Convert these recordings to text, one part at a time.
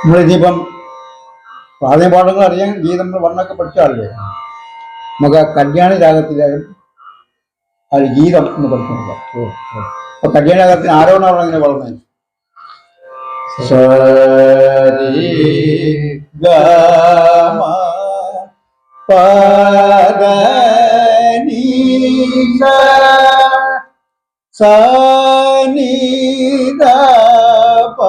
നമ്മളിനിയിപ്പം പ്രാഥമിക പാഠങ്ങൾ അറിയാൻ ഗീതം വർണമൊക്കെ പഠിച്ചാലേ നമുക്ക് ആ കല്യാണ രാഗത്തിലായാലും അത് ഗീതം എന്ന് പഠിക്കുന്നുണ്ട് അപ്പൊ കല്യാണ രാഗത്തിന് ആരോണാണ് ഇങ്ങനെ വളർന്നത്? സനി പ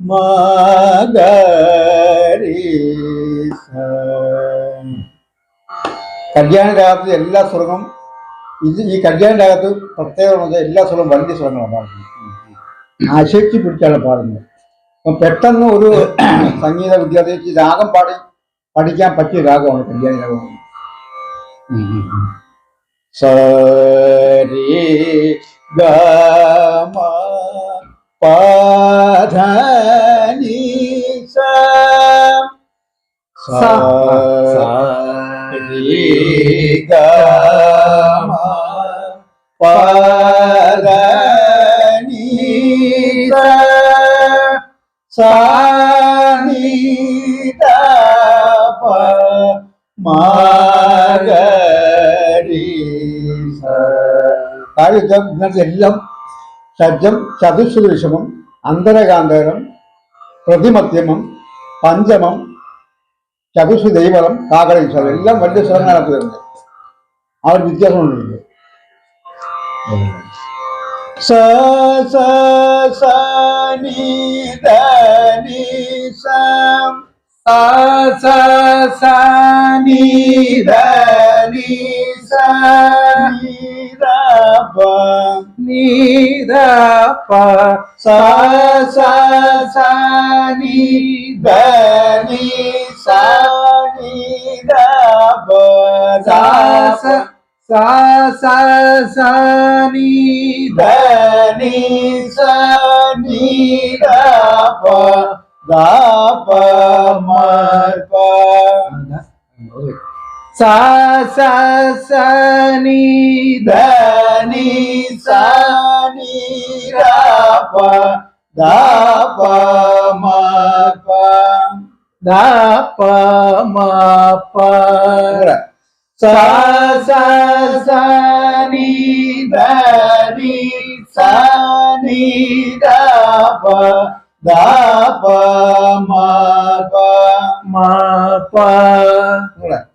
സ കല്യാണ രാഗത്തിൽ എല്ലാ സ്വരങ്ങളും ഇത് ഈ കല്യാണ രാഗത്ത് പ്രത്യേകത എല്ലാ സ്വരവും വലിയ സ്വരങ്ങളാണ് പാടുന്നത് ആശക്തി പിടിച്ചാണ് പാടുന്നത്. അപ്പം പെട്ടെന്ന് ഒരു സംഗീത വിദ്യാർത്ഥിക്ക് രാഗം പാടി പഠിക്കാൻ പറ്റിയ രാഗമാണ് കല്യാണ രാഗം. സരി ഗ പധനി എല്ലാം ഷഡ്ജം ചതുശ്രീഷമം അന്തരകാന്തരം പ്രതിമധ്യമം പഞ്ചമം ചതുശ്രു ദൈവളം കാകടം സ്വരം എല്ലാം വലിയ സ്വരങ്ങളാണ് വരുന്നത് ആ ഒരു വ്യത്യാസമുണ്ട് സ സ സ നീ ദ നീ സം sa sa sa ni da ni sa നീ ദ പ ni நீதப்பா சனி தனி சனி சனி தனி சனி தப்ப தப்ப மற்ப ni sa sa നീ ദ പ sa sa sa sa sa ni ദ da നീ sa നീ ദ പ ദ പ മ പ sa sa sa ni ദ da നീ sa നീ ദ പ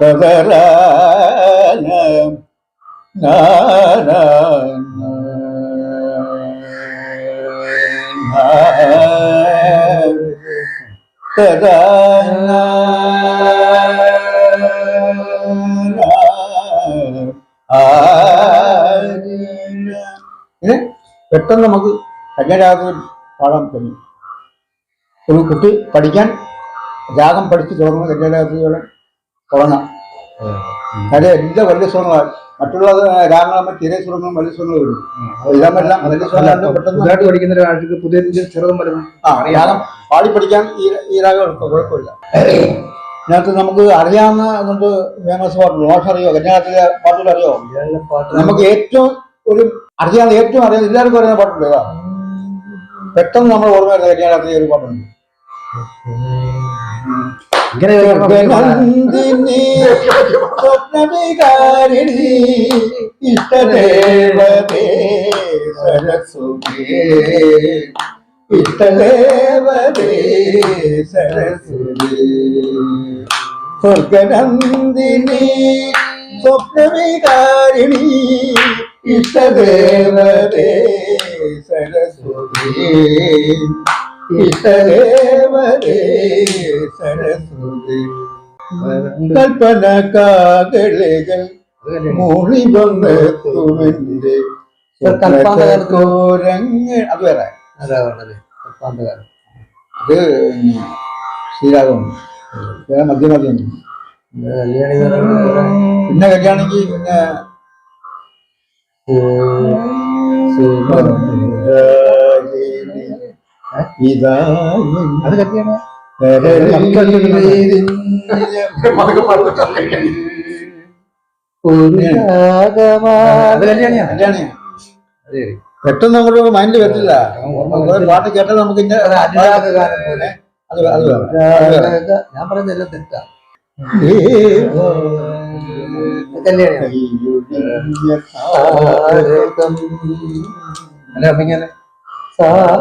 നാ നാരായണ പെട്ടെന്ന് നമുക്ക് കല്യാണരാഗത്തിൽ പാടാൻ തുടങ്ങി. ഒരു കുട്ടി പഠിക്കാൻ രാഗം പഠിച്ചു തുടങ്ങുന്ന കല്യാണരാഗത്തിൽ തുടങ്ങാം കാര്യം എല്ലാ വലിയ സ്വരങ്ങളാണ് മറ്റുള്ള രാമനാമ ചെറിയ സ്വർണം വലിയ സ്വർണം വരും ഇതാകുമ്പോൾ വലിയ പെട്ടെന്ന് പഠിക്കുന്ന ഒരാൾക്ക് പുതിയ ചെറുതും വരുന്നു ആ രാഗം പാടി പഠിക്കാൻ ഈ ഈ രാഗം എടുക്കും കുഴപ്പമില്ല. ഇതിനകത്ത് നമുക്ക് അറിയാവുന്ന നമുക്ക് ഫേമസ് പാട്ട് മോശം അറിയോ? കന്യാകത്തിലെ പാട്ടുകൾ അറിയോ? നമുക്ക് ഏറ്റവും ഒരു അറിയാവുന്ന ഏറ്റവും അറിയാവുന്ന എല്ലാവർക്കും അറിയുന്ന പാട്ടുണ്ട് പെട്ടെന്ന് നമ്മൾ ഓർമ്മ വരുന്ന കന്യാകത്തിലെ ഒരു പാട്ടുണ്ട്. നന്ദിനി സ്വപ്നവികാരിണി ഇഷ്ടദേവതേ സരസ്വതേ ഇഷ്ടദേവതേ സരസ്വതേ സ്വർഗനന്ദിനി സ്വപ്നവികാരിണി ഇഷ്ടദേവതേ സരസ്വതേ ഇഷ്ടദേവതേ സരസ്വതേ. കൽപ്പന കാകളികൾ മൂളി വന്നെത്തുമെന്റെ കൽപ്പന കോരങ്ങ് അത് വേറെ. അതാണല്ലേ കാലം അത് ശ്രീരാഗമാണ് വേറെ മധ്യ മധ്യം കല്യാണി പിന്നെ കല്യാണിക്ക് പിന്നെ ഇതാ അത് കല്യാണി പെട്ടെന്ന് അങ്ങോട്ട് മൈൻഡ് പറ്റില്ല പാട്ട് കേട്ടാൽ നമുക്ക്. ഞാൻ പറയുന്നതെല്ലാം തെറ്റാ. കല്യാണിയാണ് Ah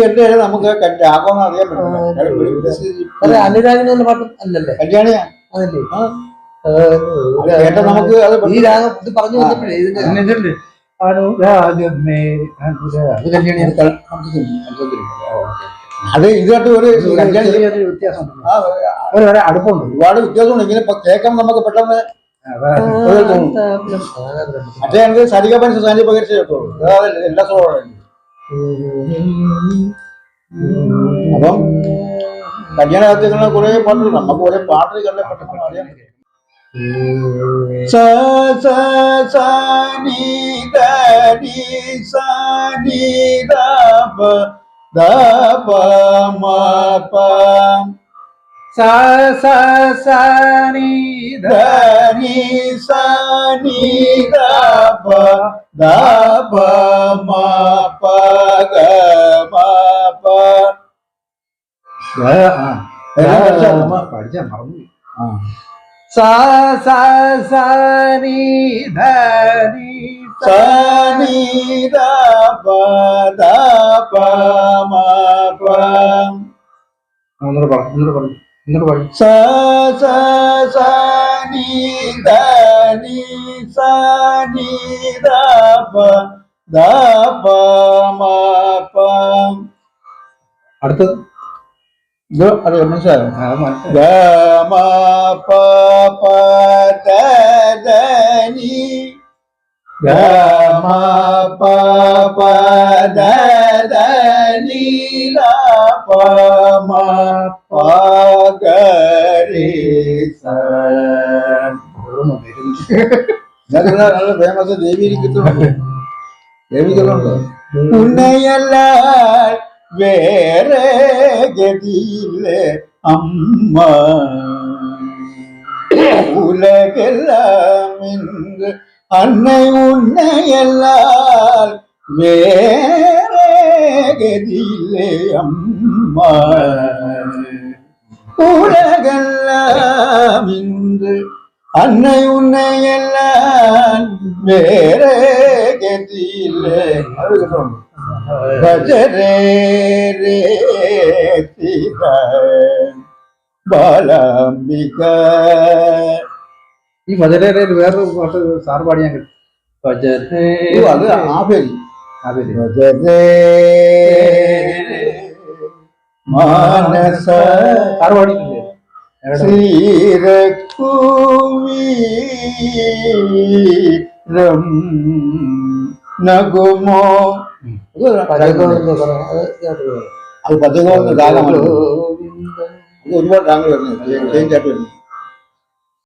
കേട്ടാൽ നമുക്ക് രാഗം അറിയാൻ പറ്റില്ല. അതെ അനുരാഗിന് എന്നുള്ള പാട്ട് അല്ലല്ലേ? കല്യാണിയാ. അതല്ലേ കേട്ടാ നമുക്ക് അത് ഈ രാഗം ഇത് പറഞ്ഞു വന്നപ്പോഴേ ഇതിന്റെ അനുരാഗമേ അനുരാഗ അത് ഇതായിട്ട് ഒരു വ്യത്യാസം വ്യത്യാസമുണ്ട്. അടുപ്പമുണ്ട്. ഒരുപാട് വ്യത്യാസമുണ്ട്. ഇങ്ങനെ ഇപ്പൊ കേൾക്കാൻ നമുക്ക് പെട്ടെന്ന്. മറ്റേ എനിക്ക് സരികപ്പൻ സുസാനി പകരിച്ച് കേട്ടോളൂ എല്ലാ സ്വഭാവം. അപ്പം കല്യാണ കാര്യങ്ങളെ കുറെ പാട്ടുകൾ നമുക്ക് പാട്ടുകൾ കണ്ട പെട്ടെന്ന് പറ്റും. സ സ സ നി ദ നീ സ നി ദ പ ദ പ മ പ സ സ സ നി ധ നി സ നി ദ പ ദ പ മ പ ഗ മ പ ആ. എല്ലാം പഠിച്ചോ? പഠിച്ചാ മറന്നു ആ. സ സ സ നി ധ നി സ നി ദ പ ദ പ മ പ ഒന്നുകൂടെ പറ ഒന്നുകൂടെ പറഞ്ഞു ഒന്നുകൂടെ പറഞ്ഞു സ സ സ നി ദ നി സ നി ദ പ ദ പ മ പ അടുത്തത് ഇത് അറിയാം മനസ്സിലായോ ആ, മനസ്സിലായി. ഗ മ പ പ ദ ദ നി ഗ മ പ പ ദ ദ നി ദ പ മ പ ഗ രി നല്ല ഫേമസ് ദേവിയിരിക്കുന്നുണ്ട് ദേവിക്കുന്നുണ്ട് ഉന്നയല്ല വേറെ ഗതിയിലെ അമ്മ? ഉലകെല്ലാം ഇന്ന് അன்னை ഉന്നയല്ലാൽ വേറെ ഗതിയില്ലേ അമ്മ? உலகெல்லாம் இன்று அன்னை உன்னை எல்லாம் வேற கதியிலே பஜரே ரே சீதா ബാലാംബിക ഈ ഭജനയിൽ വേറൊരു പാട്ട് സാറ് പാടിയാൻ കിട്ടും ഭജനേ ഓ, അത് ആ പേര് അതില്. ഭജരേ മാനസ? ശ്രീരക്കൂവീരം നഗുമോ അത് ഗോവിന്ദ. ഇത് ഒരുപാട് വരുന്നത് ചേഞ്ച് ആയിട്ട് വരുന്നു